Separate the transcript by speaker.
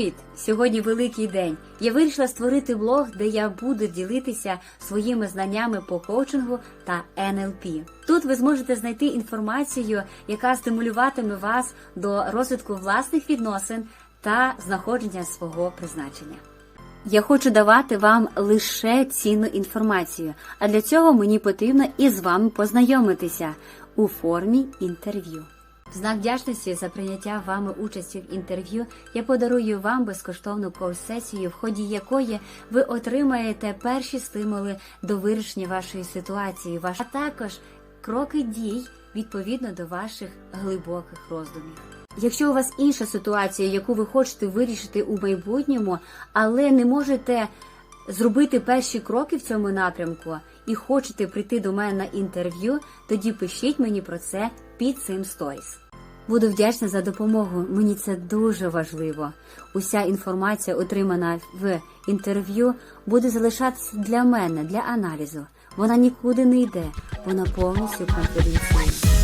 Speaker 1: Привіт! Сьогодні великий день. Я вирішила створити блог, де я буду ділитися своїми знаннями по коучингу та НЛП. Тут ви зможете знайти інформацію, яка стимулюватиме вас до розвитку власних відносин та знаходження свого призначення. Я хочу давати вам лише цінну інформацію, а для цього мені потрібно із вами познайомитися у формі інтерв'ю. В знак вдячності за прийняття вами участі в інтерв'ю я подарую вам безкоштовну коуч-сесію, в ході якої ви отримаєте перші стимули до вирішення вашої ситуації, а також кроки дій відповідно до ваших глибоких роздумів. Якщо у вас інша ситуація, яку ви хочете вирішити у майбутньому, але не можете зробити перші кроки в цьому напрямку і хочете прийти до мене на інтерв'ю, тоді пишіть мені про це під цим сторіс. Буду вдячна за допомогу. Мені це дуже важливо. Уся інформація, отримана в інтерв'ю, буде залишатися для мене, для аналізу. Вона нікуди не йде, вона повністю конфіденційна.